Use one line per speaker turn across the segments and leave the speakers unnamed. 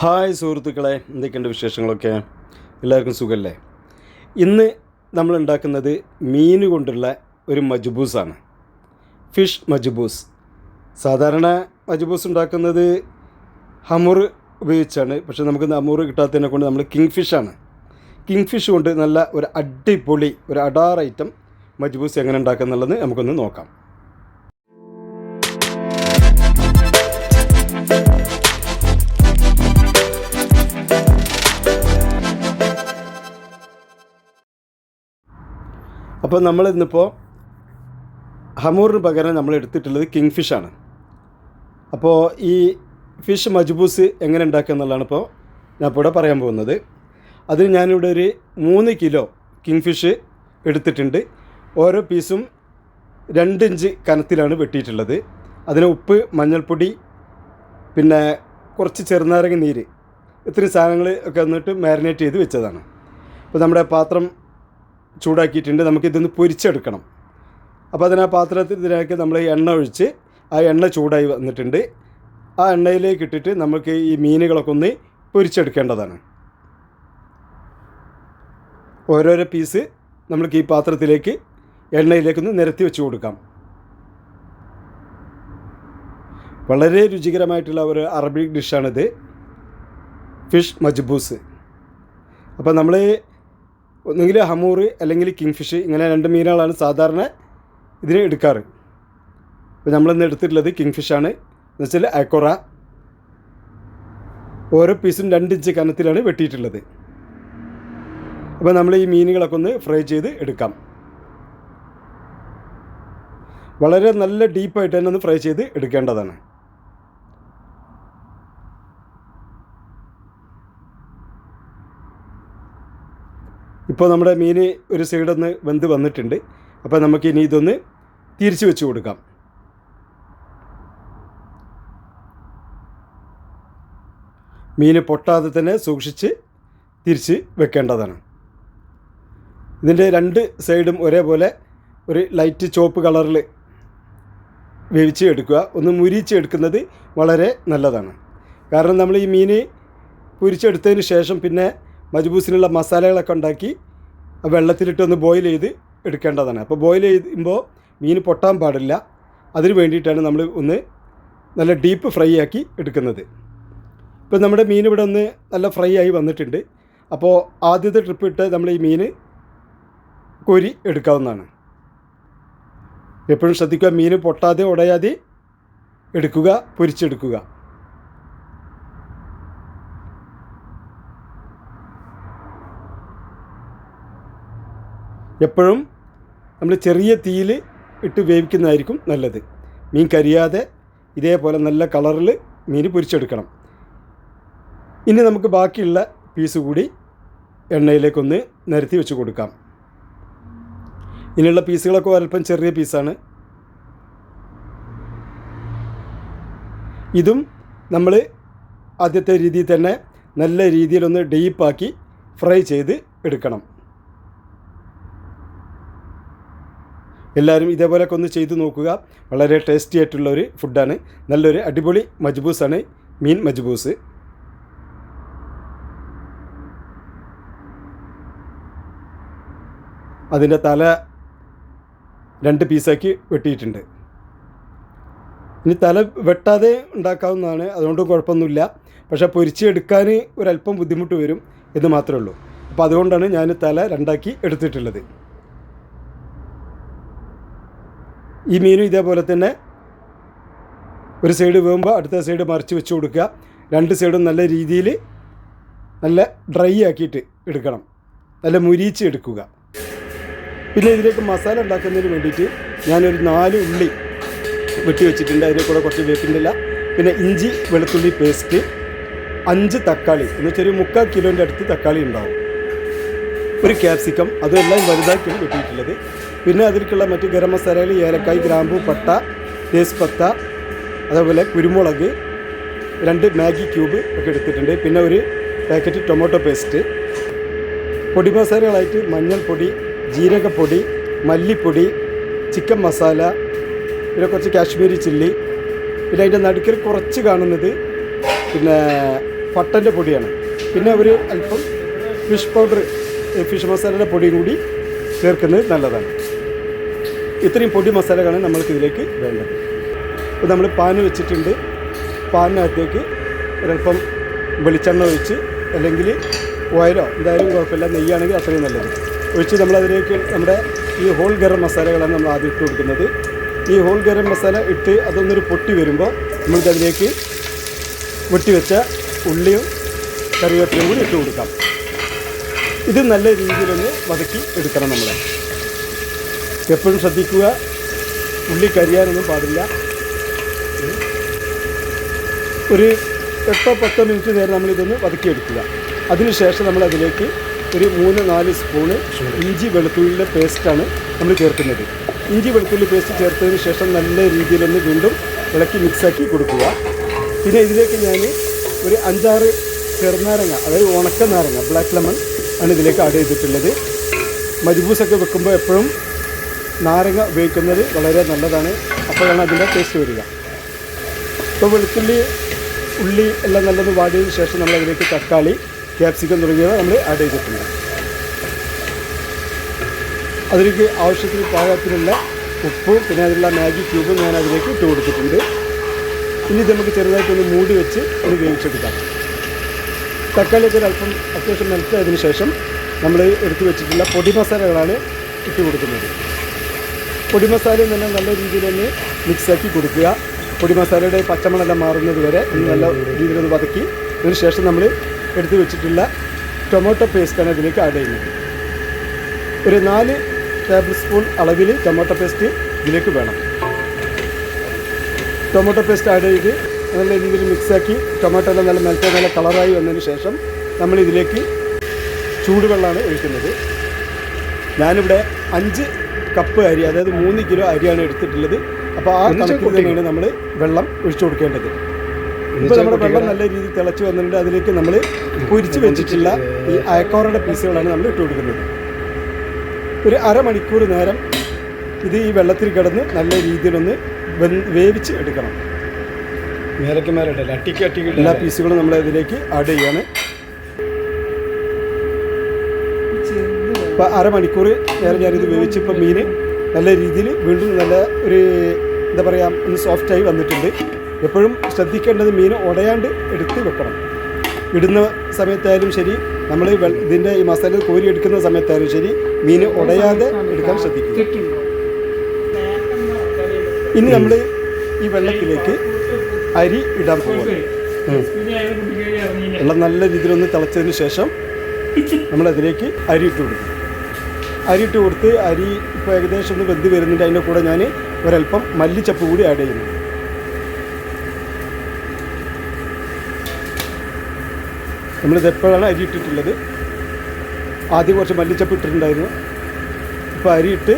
Hi സുഹൃത്തുക്കളെ എന്തൊക്കെയുണ്ട് വിശേഷങ്ങളൊക്കെ? എല്ലാവർക്കും സുഖമല്ലേ ഇന്ന് നമ്മൾ ഉണ്ടാക്കുന്നത് മീൻ കൊണ്ടുള്ള ഒരു മജ്ബൂസാണ്. ഫിഷ് മജ്ബൂസ്. സാധാരണ മജ്ബൂസ് ഉണ്ടാക്കുന്നത് ഹമുർ ഉപയോഗിച്ചാണ്. പക്ഷേ നമുക്ക് ഹമുർ കിട്ടാത്തതിനെ കൊണ്ട് നമ്മൾ കിങ് ഫിഷാണ് കിങ് ഫിഷ് കൊണ്ട് നല്ല ഒരു അടിപൊളി ഒരു അടാർ ഐറ്റം മജ്ബൂസ് എങ്ങനെ ഉണ്ടാക്കുക എന്നുള്ളത് നമുക്കൊന്ന് നോക്കാം. അപ്പോൾ നമ്മൾ ഇന്നിപ്പോൾ ഹമൂറിന് പകരം നമ്മൾ എടുത്തിട്ടുള്ളത് കിങ് ഫിഷാണ് അപ്പോൾ ഈ ഫിഷ് മജ്ബൂസ് എങ്ങനെ ഉണ്ടാക്കുക എന്നുള്ളതാണ് ഇപ്പോൾ ഞാൻ ഇപ്പോൾ ഇവിടെ പറയാൻ പോകുന്നത്. അതിന് ഞാനിവിടെ ഒരു മൂന്ന് കിലോ കിങ് ഫിഷ് എടുത്തിട്ടുണ്ട്. ഓരോ പീസും രണ്ട് ഇഞ്ച് കനത്തിലാണ് വെട്ടിയിട്ടുള്ളത്. അതിന് ഉപ്പ് മഞ്ഞൾപ്പൊടി പിന്നെ കുറച്ച് ചെറുനാരങ്ങ നീര് ഇത്രയും സാധനങ്ങൾ ഒക്കെ വന്നിട്ട് മാരിനേറ്റ് ചെയ്ത് വെച്ചതാണ്. അപ്പോൾ നമ്മുടെ പാത്രം ചൂടാക്കിയിട്ടുണ്ട് നമുക്കിതൊന്ന് പൊരിച്ചെടുക്കണം. അപ്പോൾ അതിന് പാത്രത്തിലേക്ക് നമ്മൾ എണ്ണ ഒഴിച്ച് ആ എണ്ണ ചൂടായി വന്നിട്ടുണ്ട്. ആ എണ്ണയിലേക്ക് ഇട്ടിട്ട് നമുക്ക് ഈ മീനുകളൊക്കെ ഒന്ന് പൊരിച്ചെടുക്കേണ്ടതാണ്. ഓരോരോ പീസ് നമ്മൾക്ക് ഈ പാത്രത്തിലേക്ക് എണ്ണയിലേക്കൊന്ന് നിരത്തി വെച്ച് കൊടുക്കാം. വളരെ രുചികരമായിട്ടുള്ള ഒരു അറബിക് ഡിഷാണിത്. ഫിഷ് മജ്ബൂസ്. അപ്പോൾ നമ്മൾ ഒന്നുകിൽ ഹമൂർ അല്ലെങ്കിൽ കിങ് ഫിഷ് ഇങ്ങനെ രണ്ട് മീനുകളാണ് സാധാരണ ഇതിന് എടുക്കാറ്. അപ്പോൾ നമ്മളിന്ന് എടുത്തിട്ടുള്ളത് കിങ് ഫിഷാണ് എന്ന് വെച്ചാൽ അക്കോറ. ഓരോ പീസും രണ്ട് ഇഞ്ച് കനത്തിലാണ് വെട്ടിയിട്ടുള്ളത്. അപ്പോൾ നമ്മൾ ഈ മീനുകളൊക്കെ ഒന്ന് ഫ്രൈ ചെയ്ത് എടുക്കാം. വളരെ നല്ല ഡീപ്പായിട്ട് തന്നെ ഒന്ന് ഫ്രൈ ചെയ്ത് എടുക്കേണ്ടതാണ്. ഇപ്പോൾ നമ്മുടെ മീൻ ഒരു സൈഡൊന്ന് വെന്ത് വന്നിട്ടുണ്ട്. അപ്പോൾ നമുക്ക് ഇനി ഇതൊന്ന് തിരിച്ച് വെച്ച് കൊടുക്കാം. മീൻ പൊട്ടാതെ തന്നെ സൂക്ഷിച്ച് തിരിച്ച് വെക്കേണ്ടതാണ്. ഇതിന്റെ രണ്ട് സൈഡും ഒരേപോലെ ഒരു ലൈറ്റ് ചോപ്പ് കളറിൽ വേവിച്ച് എടുക്കുക. ഒന്ന് മുരിച്ച് എടുക്കുന്നത് വളരെ നല്ലതാണ്. കാരണം നമ്മൾ ഈ മീൻ പൊരിച്ചെടുത്തതിന് ശേഷം പിന്നെ മജ്ബൂസിനുള്ള മസാലകളൊക്കെ ഉണ്ടാക്കി വെള്ളത്തിലിട്ടൊന്ന് ബോയിൽ ചെയ്ത് എടുക്കേണ്ടതാണ്. അപ്പോൾ ബോയിൽ ചെയ്യുമ്പോൾ മീൻ പൊട്ടാൻ പാടില്ല. അതിന് വേണ്ടിയിട്ടാണ് നമ്മൾ ഒന്ന് നല്ല ഡീപ്പ് ഫ്രൈ ആക്കി എടുക്കുന്നത്. ഇപ്പോൾ നമ്മുടെ മീൻ ഇവിടെ ഒന്ന് നല്ല ഫ്രൈ ആയി വന്നിട്ടുണ്ട്. അപ്പോൾ ആദ്യത്തെ ട്രിപ്പ് ഇട്ട് നമ്മൾ ഈ മീൻ കോരി എടുക്കാവുന്നതാണ്. എപ്പോഴും ശ്രദ്ധിക്കുക മീൻ പൊട്ടാതെ ഉടയാതെ എടുക്കുക പൊരിച്ചെടുക്കുക. എപ്പോഴും നമ്മൾ ചെറിയ തീയിൽ ഇട്ട് വേവിക്കുന്നതായിരിക്കും നല്ലത്. മീൻ കരിയാതെ ഇതേപോലെ നല്ല കളറിൽ മീൻ പൊരിച്ചെടുക്കണം. ഇനി നമുക്ക് ബാക്കിയുള്ള പീസ് കൂടി എണ്ണയിലേക്കൊന്ന് നിരത്തി വെച്ച് കൊടുക്കാം. ഇനിയുള്ള പീസുകളൊക്കെ അല്പം ചെറിയ പീസാണ് ഇതും നമ്മൾ ആദ്യത്തെ രീതിയിൽ തന്നെ നല്ല രീതിയിലൊന്ന് ഡീപ്പാക്കി ഫ്രൈ ചെയ്ത് എടുക്കണം. എല്ലാവരും ഇതേപോലെയൊക്കെ ഒന്ന് ചെയ്തു നോക്കുക. വളരെ ടേസ്റ്റി ആയിട്ടുള്ള ഒരു ഫുഡാണ് നല്ലൊരു അടിപൊളി മജ്ബൂസാണ് മീൻ മജ്ബൂസ്. അതിന്റെ തല രണ്ട് പീസാക്കി വെട്ടിയിട്ടുണ്ട്. ഇനി തല വെട്ടാതെ ഉണ്ടാക്കാവുന്നതാണ്. അതുകൊണ്ട് കുഴപ്പമൊന്നുമില്ല. പക്ഷേ പൊരിച്ചെടുക്കാൻ ഒരല്പം ബുദ്ധിമുട്ട് വരും എന്ന് മാത്രമേ ഉള്ളൂ. അപ്പോൾ അതുകൊണ്ടാണ് ഞാൻ തല രണ്ടാക്കി എടുത്തിട്ടുള്ളത്. ഈ മീനും ഇതേപോലെ തന്നെ ഒരു സൈഡ് വേകുമ്പോൾ അടുത്ത സൈഡ് മറിച്ച് വെച്ച് കൊടുക്കുക. രണ്ട് സൈഡും നല്ല രീതിയിൽ നല്ല ഡ്രൈ ആക്കിയിട്ട് എടുക്കണം. നല്ല മുരിച്ച് എടുക്കുക. പിന്നെ ഇതിലേക്ക് മസാല ഉണ്ടാക്കുന്നതിന് വേണ്ടിയിട്ട് ഞാനൊരു നാല് ഉള്ളി വെട്ടി വെച്ചിട്ടുണ്ട്. അതിന്റെ കൂടെ കുറച്ച് വേപ്പിന്റെ പിന്നെ ഇഞ്ചി വെളുത്തുള്ളി പേസ്റ്റ് അഞ്ച് തക്കാളി. എന്ന് വെച്ചാൽ ഒരു മുക്കാൽ കിലോന്റെ അടുത്ത് തക്കാളി ഉണ്ടാവും. ഒരു ക്യാപ്സിക്കം അതെല്ലാം വലുതാക്കിയാണ് വെട്ടിയിട്ടുള്ളത്. പിന്നെ അതിലേക്കുള്ള മറ്റ് ഗരം മസാലകൾ ഏലക്കായ് ഗ്രാമ്പു പട്ട തേസ്പത്ത അതേപോലെ കുരുമുളക് രണ്ട് മാഗി ക്യൂബ് ഒക്കെ എടുത്തിട്ടുണ്ട്. പിന്നെ ഒരു പാക്കറ്റ് ടൊമാറ്റോ പേസ്റ്റ്. പൊടി മസാലകളായിട്ട് മഞ്ഞൾപ്പൊടി ജീരകപ്പൊടി മല്ലിപ്പൊടി ചിക്കൻ മസാല പിന്നെ കുറച്ച് കാശ്മീരി ചില്ലി. പിന്നെ അതിന്റെ നടുക്കിൽ കുറച്ച് കാണുന്നത് പിന്നെ പട്ടന്റെ പൊടിയാണ്. പിന്നെ ഒരു അല്പം ഫിഷ് പൗഡർ ഫിഷ് മസാലയുടെ പൊടിയും കൂടി ചേർക്കുന്നത് നല്ലതാണ്. ഇത്രയും പൊടി മസാലകളാണ് നമ്മൾക്ക് ഇതിലേക്ക് വേണ്ടത്. അപ്പോൾ നമ്മൾ പാൻ വെച്ചിട്ടുണ്ട്. പാനിനകത്തേക്ക് ഒരല്പം വെളിച്ചെണ്ണ ഒഴിച്ച് അല്ലെങ്കിൽ ഓയിലോ എന്തായാലും കുഴപ്പമില്ല. നെയ്യാണെങ്കിൽ അത്രയും നല്ലത്. ഒഴിച്ച് നമ്മളതിലേക്ക് നമ്മുടെ ഈ ഹോൾ ഗരം മസാലകളാണ് നമ്മൾ ആദ്യം ഇട്ട് കൊടുക്കുന്നത്. ഈ ഹോൾ ഗരം മസാല ഇട്ട് അതൊന്നൊരു പൊട്ടി വരുമ്പോൾ നമ്മൾക്കതിലേക്ക് വെട്ടിവെച്ച ഉള്ളിയും കറിവേപ്പിലയും കൂടി ഇട്ട് കൊടുക്കാം. ഇത് നല്ല രീതിയിലൊന്ന് വതക്കി എടുക്കണം നമ്മൾ. എപ്പോഴും ശ്രദ്ധിക്കുക. ഉള്ളി കരിയാനൊന്നും പാടില്ല. ഒരു എട്ടോ പത്തോ മിനിറ്റ് നേരം നമ്മളിതൊന്ന് വതക്കിയെടുക്കുക. അതിനുശേഷം നമ്മൾ അതിലേക്ക് ഒരു മൂന്ന് നാല് സ്പൂണ് ഇഞ്ചി വെളുത്തുള്ളിയുടെ പേസ്റ്റാണ് നമ്മൾ ചേർക്കുന്നത്. ഇഞ്ചി വെളുത്തുള്ളി പേസ്റ്റ് ചേർത്തതിന് ശേഷം നല്ല രീതിയിലൊന്ന് വീണ്ടും ഇളക്കി മിക്സാക്കി കൊടുക്കുക. പിന്നെ ഇതിലേക്ക് ഞാൻ ഒരു അഞ്ചാറ് ചെറുനാരങ്ങ അതായത് ഉണക്ക നാരങ്ങ ബ്ലാക്ക് ലെമൺ ആണ് ഇതിലേക്ക് ആഡ് ചെയ്തിട്ടുള്ളത്. മജ്ബൂസൊക്കെ വെക്കുമ്പോൾ എപ്പോഴും നാരങ്ങ ഉപയോഗിക്കുന്നത് വളരെ നല്ലതാണ്. അപ്പോഴാണ് അതിന്റെ ടേസ്റ്റ് വരിക. ഇപ്പോൾ വെളുത്തുള്ളി ഉള്ളി എല്ലാം നല്ലത് വാടിയതിന് ശേഷം നമ്മൾ അതിലേക്ക് തക്കാളി ക്യാപ്സിക്കം തുടങ്ങിയവ നമ്മൾ ആഡ് ചെയ്തിട്ടുണ്ട്. അതിലേക്ക് ആവശ്യത്തിന് പാകത്തിനുള്ള ഉപ്പും പിന്നെ അതിലുള്ള മാഗി ക്യൂബും ഞാൻ അതിലേക്ക് ഇട്ട് കൊടുത്തിട്ടുണ്ട്. ഇനി നമുക്ക് ചെറുതായിട്ടൊന്ന് മൂടി വെച്ച് ഒന്ന് വേവിച്ചെടുക്കാം. തക്കാളിയൊക്കെ ഒരു അല്പം അത്യാവശ്യം നിലത്തതിന് ശേഷം നമ്മൾ എടുത്തു വെച്ചിട്ടുള്ള പൊടി മസാലകളാണ് ഇട്ട് കൊടുക്കുന്നത്. പൊടി മസാലയും തന്നെ നല്ല രീതിയിൽ തന്നെ മിക്സാക്കി കൊടുക്കുക. പൊടി മസാലയുടെ പച്ചമണെല്ലാം മാറുന്നത് വരെ ഒന്ന് നല്ല രീതിയിലൊന്ന് വതക്കി. അതിന് ശേഷം നമ്മൾ എടുത്തു വെച്ചിട്ടുള്ള ടൊമാറ്റോ പേസ്റ്റാണ് ഇതിലേക്ക് ആഡ് ചെയ്യുന്നത്. ഒരു നാല് ടേബിൾ സ്പൂൺ അളവിൽ ടൊമാറ്റോ പേസ്റ്റ് ഇതിലേക്ക് വേണം. ടൊമാറ്റോ പേസ്റ്റ് ആഡ് ചെയ്ത് നല്ല രീതിയിൽ മിക്സാക്കി ടൊമാറ്റോ എല്ലാം നല്ല മെൽറ്റ് നല്ല കളറായി വന്നതിന് ശേഷം നമ്മൾ ഇതിലേക്ക് ചൂടുവെള്ളമാണ് ഒഴിക്കുന്നത്. ഞാനിവിടെ അഞ്ച് കപ്പ് അരി അതായത് മൂന്ന് കിലോ അരിയാണ് എടുത്തിട്ടുള്ളത്. അപ്പോൾ ആ കണക്കിൽ തന്നെയാണ് നമ്മൾ വെള്ളം ഒഴിച്ചു കൊടുക്കേണ്ടത്. ഇപ്പോൾ നമ്മുടെ വെള്ളം നല്ല രീതിയിൽ തിളച്ച് വന്നിട്ടുണ്ട്. അതിലേക്ക് നമ്മൾ പൊരിച്ച് വെച്ചിട്ടുള്ള ഈ അയക്കോറയുടെ പീസുകളാണ് നമ്മൾ ഇട്ട് കൊടുക്കുന്നത്. ഒരു അരമണിക്കൂർ നേരം ഇത് ഈ വെള്ളത്തിൽ കിടന്ന് നല്ല രീതിയിലൊന്ന് വേവിച്ച് എടുക്കണം.
മേലക്ക് അട്ടിക്ക്
എല്ലാ പീസുകളും നമ്മൾ ഇതിലേക്ക് ആഡ് ചെയ്യാണ്. ഇപ്പോൾ അരമണിക്കൂർ നേരം ഞാനിത് വേവിച്ച് ഇപ്പോൾ മീൻ നല്ല രീതിയിൽ വീണ്ടും നല്ല ഒരു എന്താ പറയുക ഒന്ന് സോഫ്റ്റായി വന്നിട്ടുണ്ട്. എപ്പോഴും ശ്രദ്ധിക്കേണ്ടത് മീൻ ഉടയാണ്ട് എടുത്ത് വെക്കണം. ഇടുന്ന സമയത്തായാലും ശരി നമ്മൾ ഇതിന്റെ ഈ മസാല കോരി എടുക്കുന്ന സമയത്തായാലും ശരി മീൻ ഉടയാതെ എടുക്കാൻ ശ്രദ്ധിക്കും ഇനി നമ്മൾ ഈ വെള്ളത്തിലേക്ക് അരി ഇടാൻ പോകുന്നത് വെള്ളം നല്ല രീതിയിലൊന്ന് തിളച്ചതിന് ശേഷം നമ്മളതിലേക്ക് അരി ഇട്ട് കൊടുക്കും. അരി ഇട്ട് കൊടുത്ത് അരി ഇപ്പോൾ ഏകദേശം ഒന്ന് വെന്ത് വരുന്നുണ്ട്. അതിന്റെ കൂടെ ഞാൻ ഒരല്പം മല്ലിച്ചപ്പ് കൂടി ആഡ് ചെയ്യുന്നു. നമ്മളിത് എപ്പോഴാണ് അരി ഇട്ടിട്ടുള്ളത്? ആദ്യം കുറച്ച് മല്ലിച്ചപ്പ് ഇട്ടിട്ടുണ്ടായിരുന്നു. ഇപ്പോൾ അരി ഇട്ട്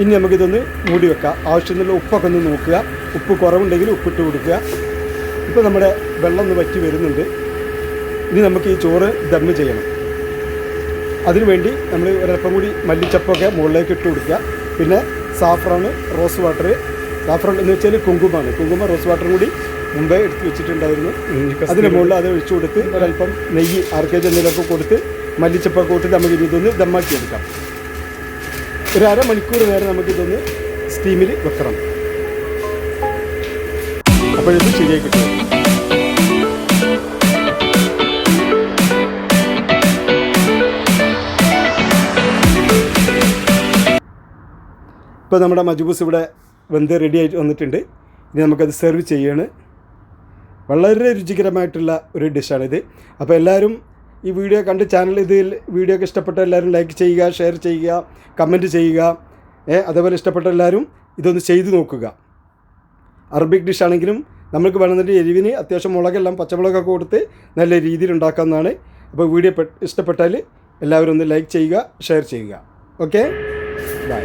ഇനി നമുക്കിതൊന്ന് മൂടി വെക്കാം. ആവശ്യത്തിനുള്ള ഉപ്പൊക്കെ ഒന്ന് നോക്കുക. ഉപ്പ് കുറവുണ്ടെങ്കിൽ ഉപ്പിട്ട് കൊടുക്കുക. ഇപ്പോൾ നമ്മുടെ വെള്ളം ഒന്ന് വറ്റി വരുന്നുണ്ട്. ഇനി നമുക്ക് ഈ ചോറ് ദമ്മ് ചെയ്യണം. അതിനുവേണ്ടി നമ്മൾ ഒരല്പം കൂടി മല്ലിച്ചപ്പൊക്കെ മുകളിലേക്ക് ഇട്ട് കൊടുക്കുക. പിന്നെ സാഫ്രോണ് റോസ് വാട്ടർ സാഫ്രോൺ എന്ന് വെച്ചാൽ കുങ്കുമാണ് കുങ്കുമ റോസ് വാട്ടറും കൂടി മുമ്പേ എടുത്ത് വെച്ചിട്ടുണ്ടായിരുന്നു. അതിന് മുകളിൽ അത് ഒഴിച്ചു കൊടുത്ത് ഒരല്പം നെയ്യ് ആർ കെ ജി എന്തെങ്കിലുമൊക്കെ കൊടുത്ത് മല്ലിച്ചപ്പൊക്കെ കൊടുത്ത് നമുക്ക് ഇനി ഇതൊന്ന് ദമ്മാക്കി എടുക്കാം. ഒരു അരമണിക്കൂർ നേരം നമുക്കിതൊന്ന് സ്റ്റീമിൽ വെക്കണം. അപ്പോഴത് ശരിയായി കിട്ടും. ഇപ്പോൾ നമ്മുടെ മജുബൂസ് ഇവിടെ വെന്ത് റെഡി ആയിട്ട് വന്നിട്ടുണ്ട്. ഇനി നമുക്കത് സെർവ് ചെയ്യാണ്. വളരെ രുചികരമായിട്ടുള്ള ഒരു ഡിഷാണിത് അപ്പോൾ എല്ലാവരും ഈ വീഡിയോ കണ്ട് ചാനൽ ഇതിൽ വീഡിയോ ഒക്കെ ഇഷ്ടപ്പെട്ട എല്ലാവരും ലൈക്ക് ചെയ്യുക ഷെയർ ചെയ്യുക കമന്റ് ചെയ്യുക. അതേപോലെ ഇഷ്ടപ്പെട്ട എല്ലാവരും ഇതൊന്ന് ചെയ്തു നോക്കുക. അറബിക് ഡിഷാണെങ്കിലും നമുക്ക് വേണമെന്നുണ്ടെങ്കിൽ എരിവിന് അത്യാവശ്യം മുളകെല്ലാം പച്ചമുളകൊക്കെ കൊടുത്ത് നല്ല രീതിയിൽ ഉണ്ടാക്കാവുന്നതാണ്. അപ്പോൾ വീഡിയോ ഇഷ്ടപ്പെട്ടാൽ എല്ലാവരും ഒന്ന് ലൈക്ക് ചെയ്യുക ഷെയർ ചെയ്യുക. Okay bye